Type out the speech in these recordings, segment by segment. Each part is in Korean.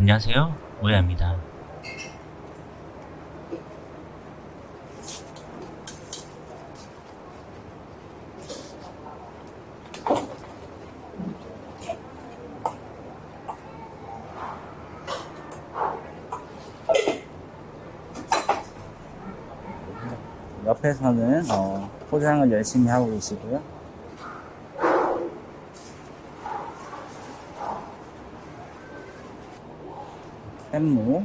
안녕하세요. 오야입니다. 옆에 서는 어, 포장을 열심히 하고 계시고요. 햄무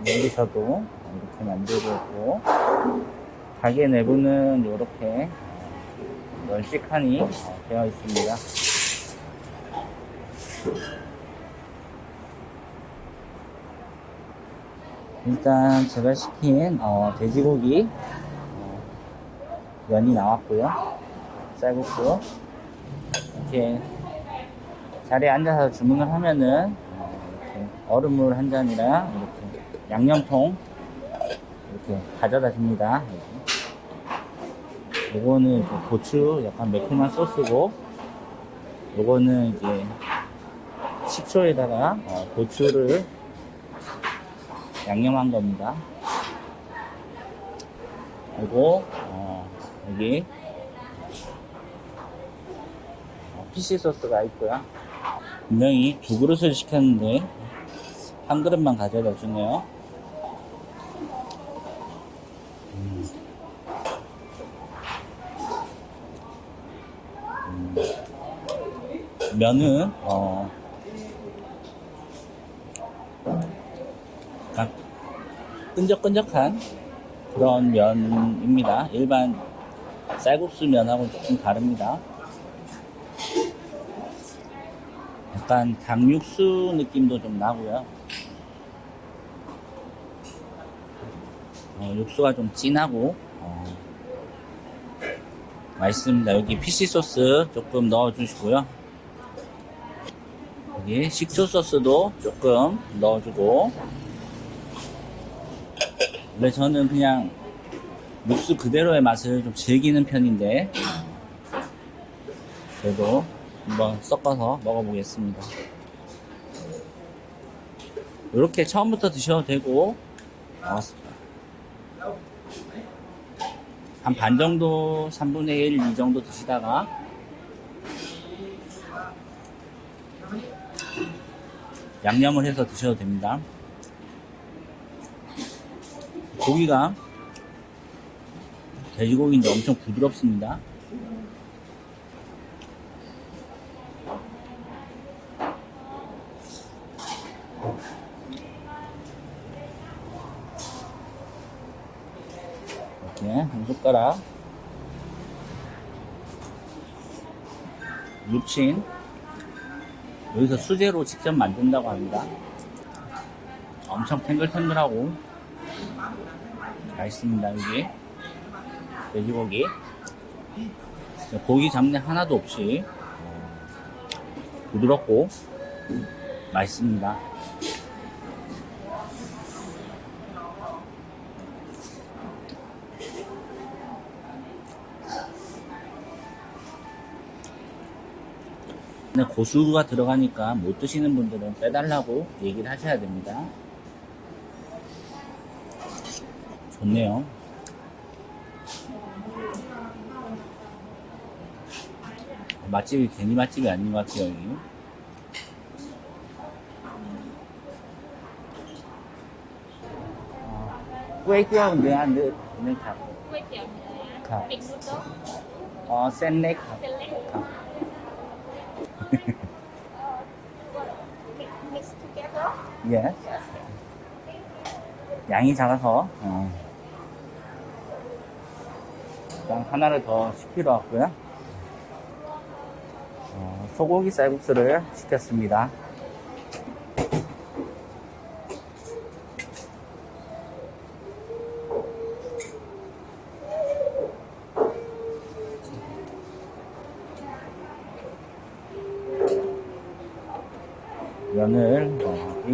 여기서도 이렇게 만들고 가게 내부는 이렇게 널찍하니 어, 되어 있습니다. 일단 제가 시킨 어, 돼지고기 어, 면이 나왔고요. 쌀국수 이렇게 자리에 앉아서 주문을 하면은 어, 이렇게 얼음물 한 잔이랑 이렇게 양념통 이렇게 가져다 줍니다. 요거는 고추 약간 매콤한 소스고 요거는 이제 식초에다가 어, 고추를 양념한 겁니다. 그리고 어, 여기 어, 피시 소스가 있고요. 분명히 두 그릇을 시켰는데 한 그릇만 가져다 주네요. 음. 음. 면은 어, 약간 끈적끈적한 그런 면입니다. 일반 쌀국수 면하고는 조금 다릅니다. 약간 닭육수 느낌도 좀 나고요. 어, 육수가 좀 진하고 어, 맛있습니다. 여기 피시 소스 조금 넣어주시고요. 여기 식초 소스도 조금 넣어주고 원래 저는 그냥 육수 그대로의 맛을 좀 즐기는 편인데 그래도 한번 섞어서 먹어보겠습니다. 이렇게 처음부터 드셔도 되고 어, 한반 정도 3분의 1이 정도 드시다가 양념을 해서 드셔도 됩니다. 고기가 돼지고기인데 엄청 부드럽습니다. 숟가락 무침 여기서 수제로 직접 만든다고 합니다. 엄청 탱글탱글하고. 맛있습니다 여기. 돼지고기. 고기 잡내 하나도 없이. 부드럽고 맛있습니다 근데 고수가 들어가니까 못 드시는 분들은 빼달라고 얘기를 하셔야 됩니다. 좋네요. 맛집이 괜히 맛집이 아닌 것 같아요, 여기. 꿰끼어 뇌한데 뇌 닭. 꿰끼어 뇌 닭. 어, 센넥 닭. Yes 양이 작아서. 어. 일단 하나를 더 시키러 왔고요. 어, 소고기 쌀국수를 시켰습니다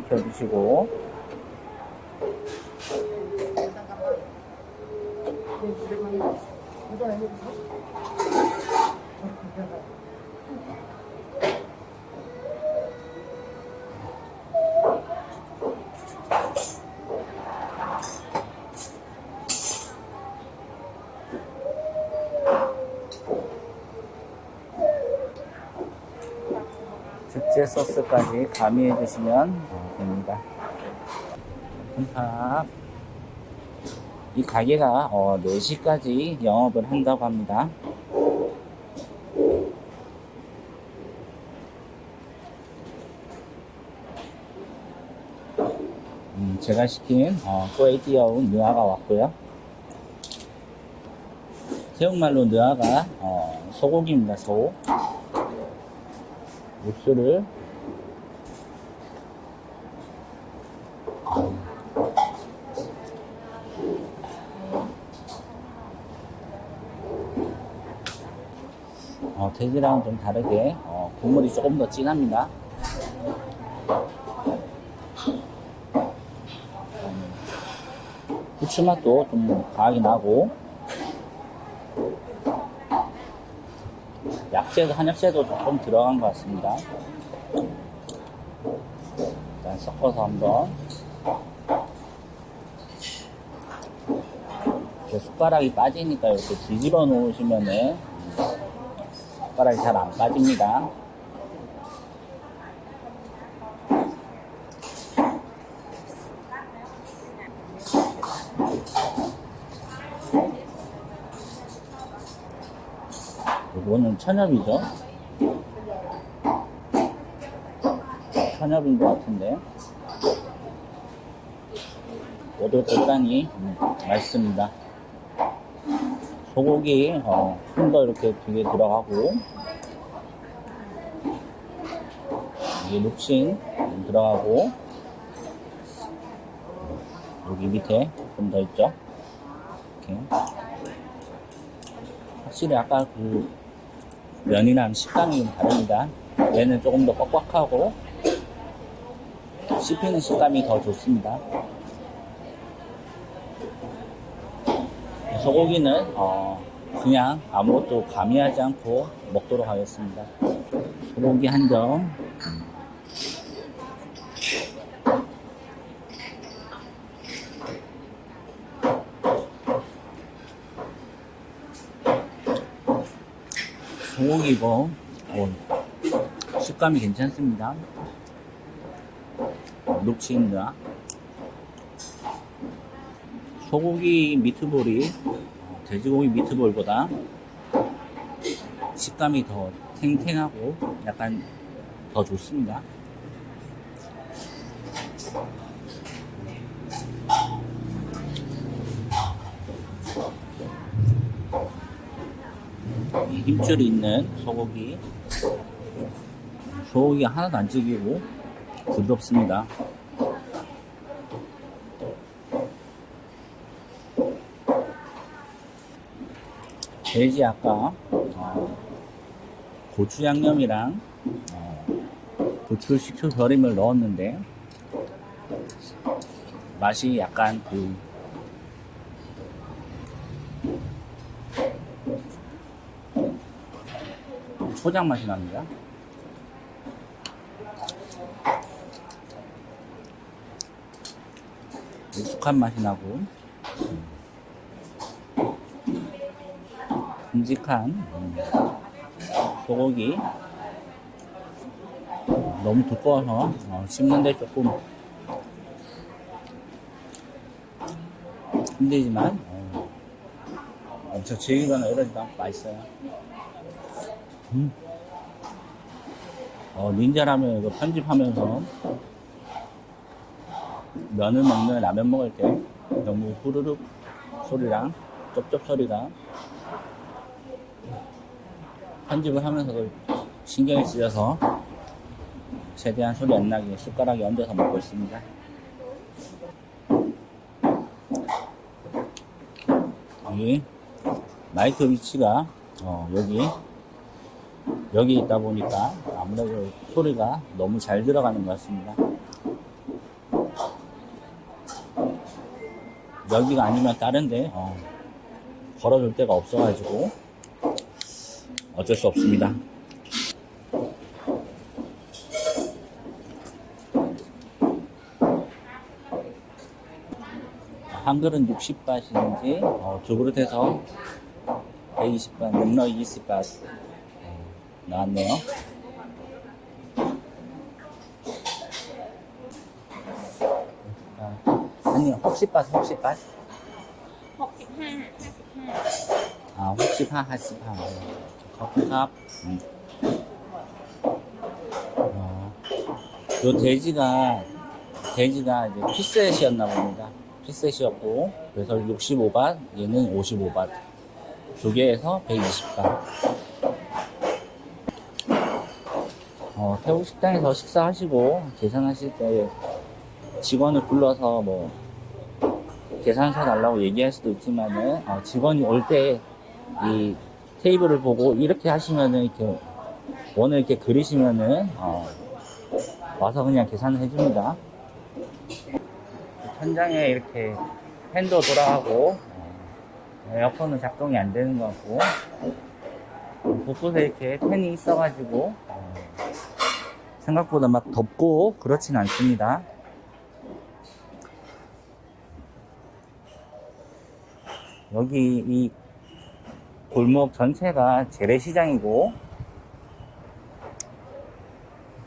익혀 드시고. 즉제 소스까지 가미해 주시면 어, 됩니다. 밥. 이 가게가 어, 4시까지 영업을 한다고 합니다. 음, 제가 시킨 어, 꼬에띠어운 느아가 왔고요. 태국말로 느아가 어, 소고기입니다. 소. 육수를 돼지랑은 좀 다르게 어, 국물이 조금 더 진합니다. 음, 후추 맛도 좀 강하게 나고 약재도 한약재도 조금 들어간 것 같습니다. 일단 섞어서 한번 숟가락이 빠지니까 이렇게 뒤집어 놓으시면은 숟가락이 잘 안 빠집니다. 이거는 천엽이죠? 천엽인 것 같은데 오돌오돌하니 음, 맛있습니다. 소고기 어, 큰거 이렇게 두개 들어가고. 이게 음, 들어가고. 여기 밑에 좀 더 있죠? 이렇게. 확실히 아까 그 면이랑 식감이 좀 다릅니다. 얘는 조금 더 뻑뻑하고 씹히는 식감이 더 좋습니다 소고기는 어, 그냥 아무것도 가미하지 않고 먹도록 하겠습니다. 소고기 한 점. 소고기고 어, 식감이 괜찮습니다. 녹치입니다. 소고기 미트볼이 어, 돼지고기 미트볼보다 식감이 더 탱탱하고 약간 더 좋습니다. 이 힘줄이 있는 소고기 소고기가 하나도 안 찌기고 부드럽습니다. 돼지 아까 어, 고추 양념이랑 어, 고추 식초 절임을 넣었는데 맛이 약간 그 초장 맛이 납니다. 익숙한 맛이 나고 큼직한 음, 소고기 너무 두꺼워서 어, 씹는데 조금 힘들지만 어, 엄청 질기거나 이러지도 않고 맛있어요 음. 어, 닌자라면 이거 편집하면서 면을 먹는 라면 먹을 때 너무 후루룩 소리랑 쩝쩝 소리가 편집을 하면서도 신경이 쓰여서 최대한 소리 안 나게 숟가락에 얹어서 먹고 있습니다. 여기 마이크 위치가 어, 여기 여기 있다 보니까 아무래도 소리가 너무 잘 들어가는 것 같습니다. 여기가 아니면 다른데 어, 걸어줄 데가 없어가지고 어쩔 수 없습니다. 한 그릇 60밭인지 어, 두 그릇 해서 120밭, 620밭 나왔네요. 아니 혹시밭 혹시밭 65 55 아 혹시파 하시파 커피컵. 음. 어, 요 돼지가, 돼지가 이제 피셋이었나 봅니다. 피셋이었고, 그래서 65밭, 얘는 55밭. 두 개에서 120밭. 어, 태국 식당에서 식사하시고, 계산하실 때 직원을 불러서 뭐, 계산서 달라고 얘기할 수도 있지만은, 어, 직원이 올 때, 이 테이블을 보고 이렇게 하시면은 이렇게 원을 이렇게 그리시면은 어, 와서 그냥 계산을 해줍니다. 천장에 이렇게 팬도 돌아가고 어, 에어컨은 작동이 안 되는 것 같고 곳곳에 이렇게 팬이 있어가지고 어, 생각보다 막 덥고 그렇진 않습니다. 여기 이 골목 전체가 재래시장이고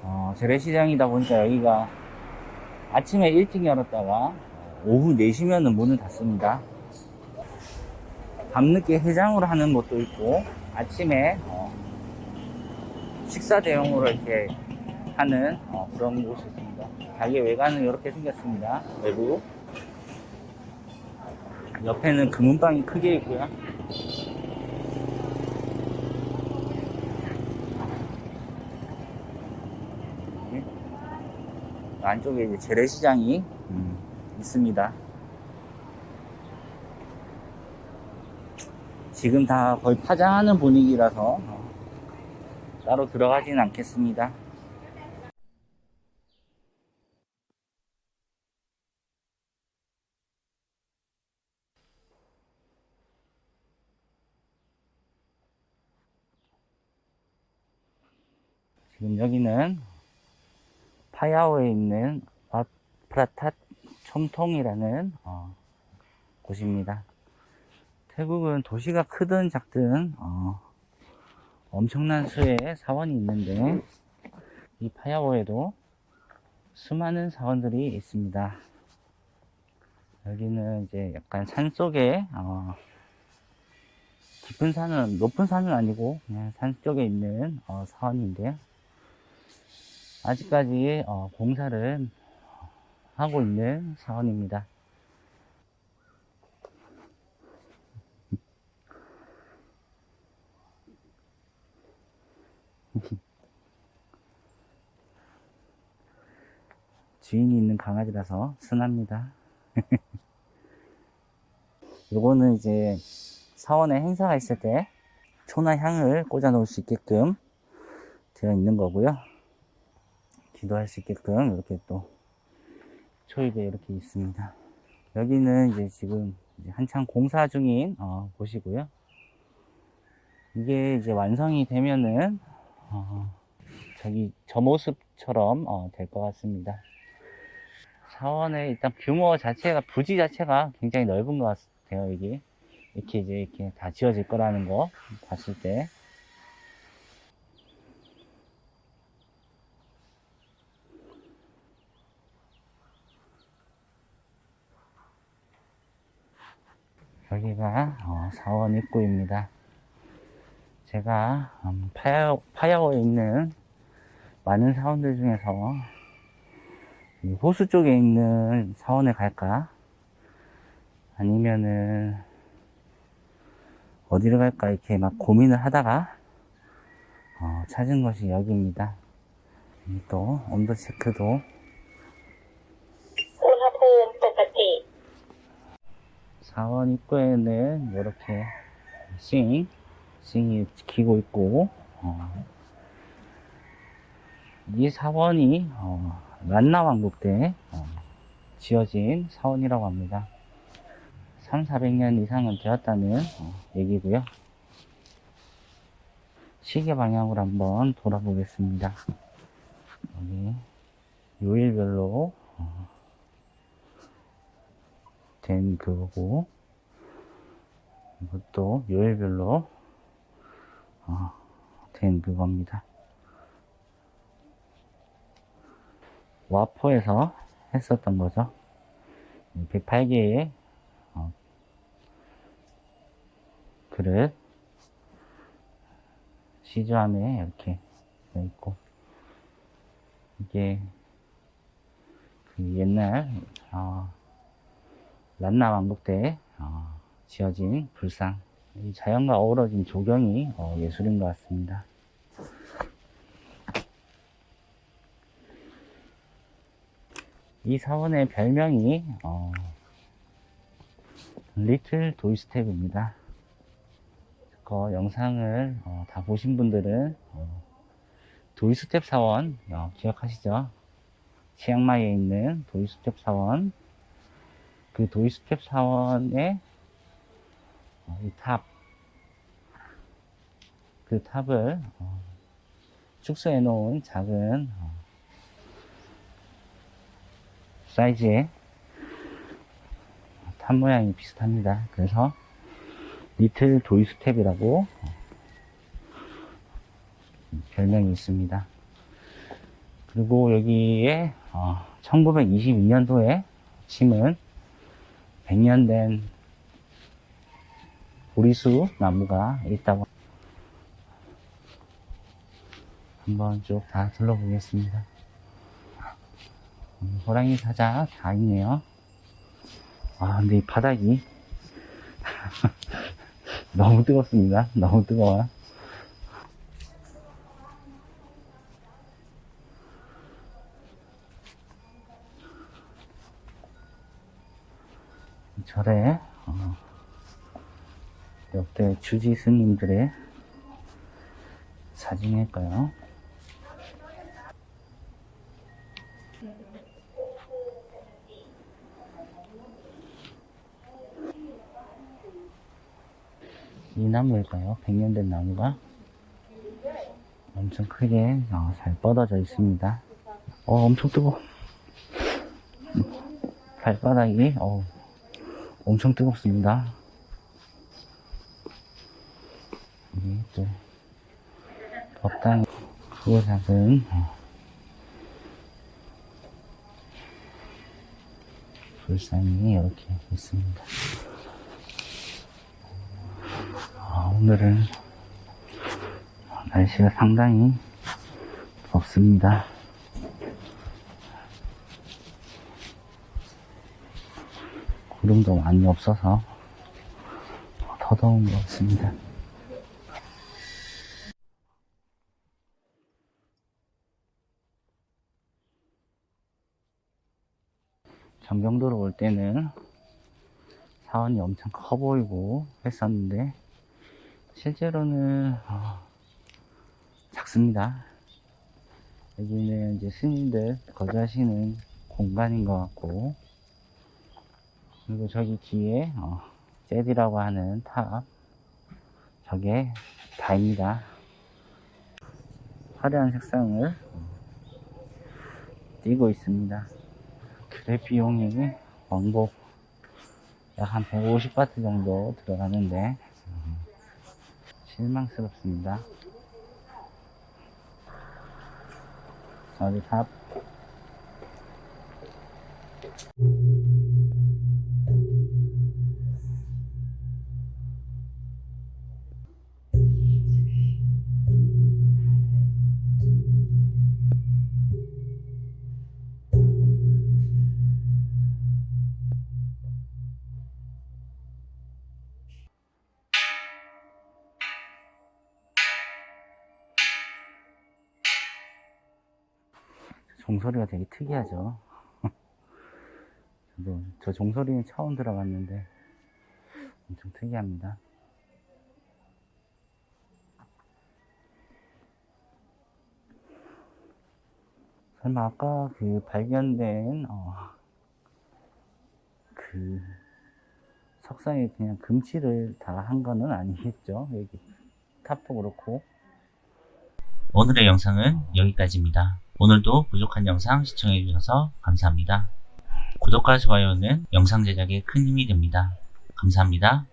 어, 재래시장이다 보니까 여기가 아침에 일찍 열었다가 오후 4시면은 문을 닫습니다. 밤늦게 해장으로 하는 곳도 있고 아침에 어, 식사 대용으로 이렇게 하는 어, 그런 곳이 있습니다. 가게 외관은 이렇게 생겼습니다. 외부 옆에는 금은방이 크게 있고요. 안쪽에 이제 재래시장이 음, 있습니다. 지금 다 거의 파장하는 분위기라서 어, 따로 들어가진 않겠습니다. 지금 여기는 파야오에 있는 와프라탓 촘통이라는 어, 곳입니다. 태국은 도시가 크든 작든 어, 엄청난 수의 사원이 있는데 이 파야오에도 수많은 사원들이 있습니다. 여기는 이제 약간 산 속에 어, 깊은 산은 높은 산은 아니고 그냥 산 쪽에 있는 어, 사원인데요. 아직까지 어, 공사를 하고 있는 사원입니다. 주인이 있는 강아지라서 순합니다. 요거는 이제 사원에 행사가 있을 때 초나 향을 꽂아 놓을 수 있게끔 되어 있는 거고요. 기도할 수 있게끔 이렇게 또 초입에 이렇게 있습니다. 여기는 이제 지금 이제 한창 공사 중인 어, 곳이고요. 이게 이제 완성이 되면은 어, 저기 저 모습처럼 어, 될 것 같습니다. 사원의 일단 규모 자체가 부지 자체가 굉장히 넓은 것 같아요. 여기 이렇게 이제 이렇게 다 지어질 거라는 거 봤을 때 여기가 어, 사원 입구입니다. 제가 음, 파야오, 파야오에 있는 많은 사원들 중에서 이 호수 쪽에 있는 사원에 갈까? 아니면은 어디를 갈까 이렇게 막 고민을 하다가 어, 찾은 것이 여기입니다. 음, 또 온도 체크도 사원 입구에는 이렇게 싱, 싱이 지키고 있고, 어, 이 사원이, 어, 란나 왕국 때, 어, 지어진 사원이라고 합니다. 3, 400년 이상은 되었다는 어, 얘기고요. 시계 방향으로 한번 돌아보겠습니다. 여기, 요일별로, 어, 된 그거고 이것도 요일별로 어, 된 그겁니다. 와퍼에서 했었던 거죠. 108개의 어, 그릇 시주함에 이렇게 되어 있고 이게 그 옛날 어, 란나 왕국 때 어, 지어진 불상 이 자연과 어우러진 조경이 어, 예술인 것 같습니다. 이 사원의 별명이 어, 리틀 도이스텝입니다. 그 영상을 어, 다 보신 분들은 어, 도이스텝 사원 어, 기억하시죠? 치앙마이에 있는 도이스텝 사원 그 도이스텝 사원의 어, 이 탑, 그 탑을 어, 축소해 놓은 작은 어, 사이즈의 탑 모양이 비슷합니다. 그래서 리틀 도이스텝이라고 어, 별명이 있습니다. 그리고 여기에 1922년도에 심은 100년 된 보리수 나무가 있다고 한번 쭉 다 둘러보겠습니다. 음, 호랑이 사자 다 있네요. 아, 근데 이 바닥이 너무 뜨겁습니다. 너무 뜨거워요. 절에 어, 역대 주지 스님들의 사진일까요? 이 나무일까요? 100년 된 나무가 엄청 크게 어, 잘 뻗어져 있습니다. 어, 엄청 뜨거워. 발바닥이 어, 엄청 뜨겁습니다. 이게 또 법당 크고 작은 어, 불상이 이렇게 있습니다. 아, 오늘은 날씨가 상당히 덥습니다. 구름도 많이 없어서 더 더운 것 같습니다. 전경도로 올 때는 사원이 엄청 커 보이고 했었는데 실제로는 어, 작습니다. 여기는 이제 스님들 거주하시는 공간인 것 같고 그리고 저기 뒤에 어, 제디라고 하는 탑 저게 다입니다. 화려한 색상을 띄고 있습니다. 그래 비용이 왕복 약 한 150바트 정도 들어가는데 음, 실망스럽습니다. 어디 탑 종소리가 되게 특이하죠. 저도 저 종소리는 처음 들어봤는데 엄청 특이합니다. 설마 아까 그 발견된 어, 그 석상에 그냥 금치를 다한 거는 아니겠죠? 여기 탑도 그렇고 오늘의 영상은 여기까지입니다. 오늘도 부족한 영상 시청해주셔서 감사합니다. 구독과 좋아요는 영상 제작에 큰 힘이 됩니다. 감사합니다.